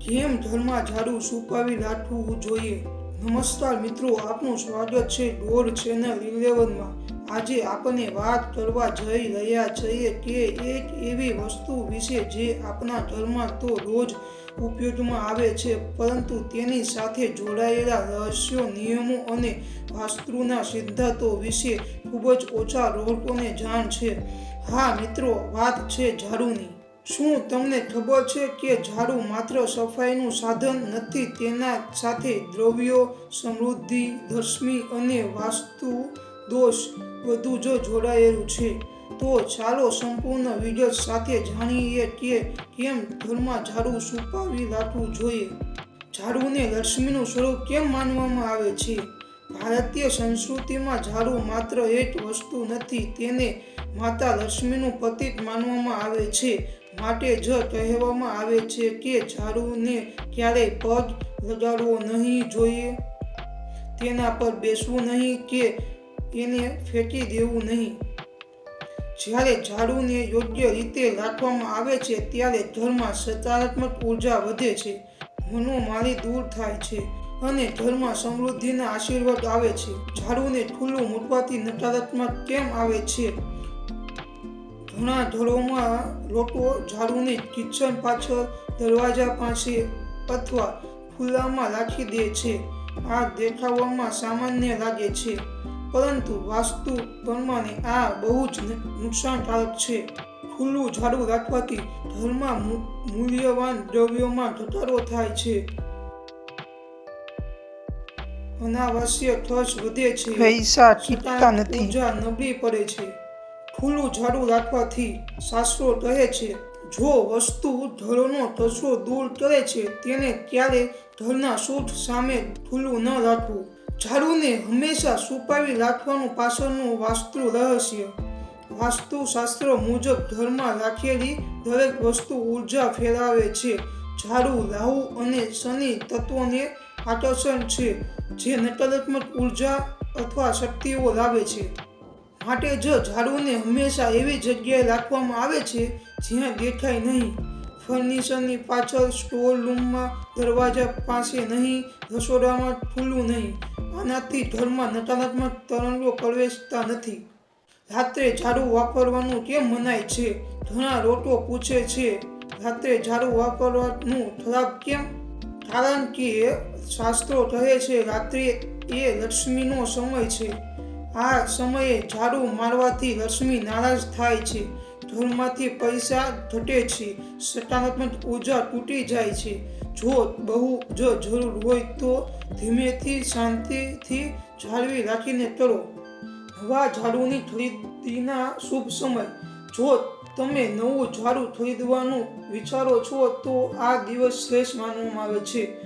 કેમ ઘરમાં ઝાડુ સુકાવી રાખવું જોઈએ? નમસ્કાર મિત્રો, આપનું સ્વાગત છે ડોર ચેનલ ઇલેવનમાં. આજે આપણે વાત કરવા જઈ રહ્યા છીએ કે એક એવી વસ્તુ વિશે જે આપણા ઘરમાં તો રોજ ઉપયોગમાં આવે છે, પરંતુ તેની સાથે જોડાયેલા રહસ્યો, નિયમો અને વાસ્તુના સિદ્ધાંતો વિશે ખૂબ જ ઓછા લોકોને જાણ છે. હા મિત્રો, વાત છે ઝાડુની. શું તમને ખબર છે કે ઝાડુ માત્ર સફાઈનું સાધન નથી, તેના સાથે દ્રવ્યો, સમૃદ્ધિ દસમી અને વાસ્તુ દોષ બધું જ જોડાયેલું છે? તો ચાલો સંપૂર્ણ વિગત સાથે જાણીએ કે કેમ ઘરમાં ઝાડુ છુપાવી રાખવું જોઈએ? ઝાડુને લક્ષ્મીનું સ્વરૂપ કેમ માનવામાં આવે છે? ભારતીય સંસ્કૃતિમાં ઝાડુ માત્ર એક વસ્તુ નથી, તેને માતા લક્ષ્મીનું પ્રતીક માનવામાં આવે છે. માટે જ કહેવામાં આવે છે કે ઝાડુને ક્યારેય પગ લગાડવો નહીં જોઈએ. તેના પર બેસવું નહીં કે એને ફેંકી દેવું નહીં. જ્યારે ઝાડુને યોગ્ય રીતે રાખવામાં આવે છે ત્યારે ઘરમાં સકારાત્મક ઊર્જા વધે છે. મનોમારી દૂર થાય છે અને ઘરમાં સમૃદ્ધિના આશીર્વાદ આવે છે. ઝાડુને ખુલ્લું મૂકવાથી નકારાત્મક કેમ આવે છે? ઘણા ઘરોમાં લોકો ઝાડુને કિચન પાછળ દરવાજા પાસે અથવા ખુલ્લામાં રાખી દે છે. આ દેખાવામાં સામાન્ય લાગે છે પરંતુ વાસ્તુ પ્રમાણે આ બહુ જ નુકસાનકારક છે. ખુલ્લું ઝાડુ રાખવાથી ઘરમાં મૂ- મૂલ્યવાન દ્રવ્યોમાં ઘટાડો થાય છે. અનાવશ્યક ખર્ચ વધે છે. પૈસા ટીકતા નથી. ઊર્જા નબળી પડે છે. ખુલ્લું ઝાડુ રાખવાથી શાસ્ત્રો કહે છે, જો વસ્તુ ઘરનો કચરો દૂર કરે છે, તેને ક્યારે ઘરના સૂઠ સામે ખુલ્લું ન રાખવું? ઝાડુને હંમેશા છુપાવી રાખવાનું પાછળનું વાસ્તુ રહસ્ય. વાસ્તુશાસ્ત્ર મુજબ ઘરમાં રાખેલી દરેક વસ્તુ ઊર્જા ફેલાવે છે. ઝાડુ રાહુ અને શનિ તત્વોને આકર્ષણ છે, જે નકારાત્મક ઊર્જા અથવા શક્તિઓ લાવે છે. માટે જ ઝાડુને હંમેશા એવી જગ્યાએ રાખવામાં આવે છે જ્યાં દેખાય નહીં. ફર્નિચરની પાછળ સ્ટોર રૂમમાં દરવાજા પાસે નહીં, રસોડામાં ખુલ્લું નહીં. આનાથી ઘરમાં નકારાત્મક તરંગો પ્રવેશતા નથી. રાત્રે ઝાડુ વાપરવાનું કેમ મનાય છે? ઘણા લોકો પૂછે છે, રાત્રે ઝાડુ વાપરવાનું ખરાબ કેમ? કારણ કે શાસ્ત્રો કહે છે, રાત્રે એ લક્ષ્મીનો સમય છે. આ સમયે ઝાડુ મારવાથી લક્ષ્મી નારાજ થાય છે. ધૂળમાંથી પૈસા ઘટે છે. સકારાત્મક ઊર્જા તૂટી જાય છે. જો બહુ જો જરૂર હોય તો ધીમેથી શાંતિથી જાળવી રાખીને કરો. નવા ઝાડુની ખરીદીના શુભ સમય. જો તમે નવું ઝાડુ ખરીદવાનું વિચારો છો તો આ દિવસ શ્રેષ્ઠ માનવામાં આવે છે.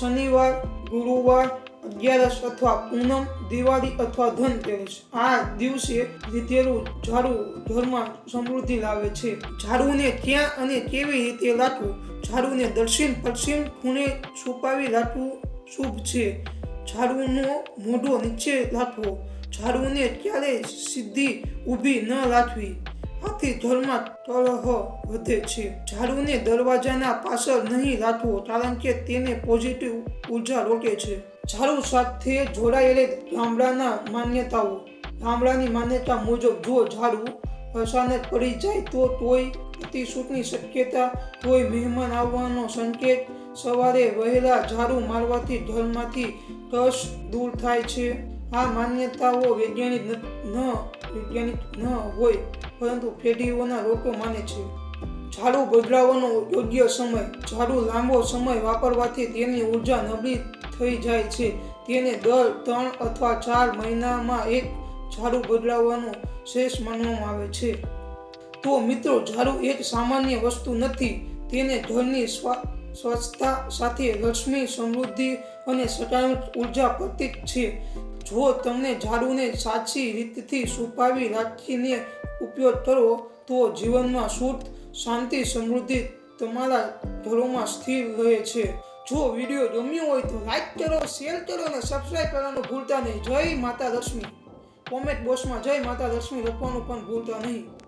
શનિવાર, ગુરુવાર અગિયારસ અથવા પૂનમ, દિવાળી અથવા ધનતેરસ આ દિવસે લીધેલું ઝાડુ ઘરમાં સમૃદ્ધિ લાવે છે. ઝાડુને ક્યાં અને કેવી રીતે રાખવું? ઝાડુને દક્ષિણ પશ્ચિમ ખૂણે છુપાવી રાખવું શુભ છે. ઝાડુનો મોઢો નીચે રાખવો. ઝાડુને ક્યારેય સીધી ઊભી ન રાખવી. આથી ઘરમાં કલહ વધે છે. ઝાડુને દરવાજાના પાછળ નહીં રાખવો, કારણ કે તેને પોઝિટિવ ઊર્જા રોકે છે. ઝાડુ સાથે જોડાયેલી ગામડાના માન્યતાઓ. ગામડાની માન્યતા મુજબ જો ઝાડુ અચાનક પડી જાય તો તોય અતિસૂટની શક્યતા, તોય મહેમાન આવવાનો સંકેત. સવારે વહેલા ઝાડુ મારવાથી ઘરમાંથી કશ દૂર થાય છે. આ માન્યતાઓ વૈજ્ઞાનિક ન વૈજ્ઞાનિક ન હોય, પરંતુ પેઢીઓના લોકો માને છે. ઝાડુ બદલાવવાનો યોગ્ય સમય, ઝાડુ લાંબો સમય વાપરવાથી તેની ઊર્જા નબળી થઈ જાય છે. તેને દર ત્રણ અથવા ચાર મહિનામાં એક ઝાડુ બદલાવવાનો શેષ માનવામાં આવે છે. તો મિત્રો, ઝાડુ એક સામાન્ય વસ્તુ નથી. તેને ઘરની સ્વચ્છતા સાથે લક્ષ્મી સમૃદ્ધિ અને સકારાત્મક ઊર્જા પ્રતીક છે. જો તમને ઝાડુને સાચી રીતથી છુપાવી રાખીને ઉપયોગ કરો, તો જીવનમાં સુખ, શાંતિ, સમૃદ્ધિ તમારા ઘરોમાં સ્થિર રહે છે. જો વીડિયો ગમ્યો હોય તો લાઈક કરો, શેર કરો અને સબસ્ક્રાઈબ કરવાનું ભૂલતા નહીં. જય માતા લક્ષ્મી કોમેન્ટ બોક્સમાં જય માતા લક્ષ્મી લખવાનું પણ ભૂલતા નહીં.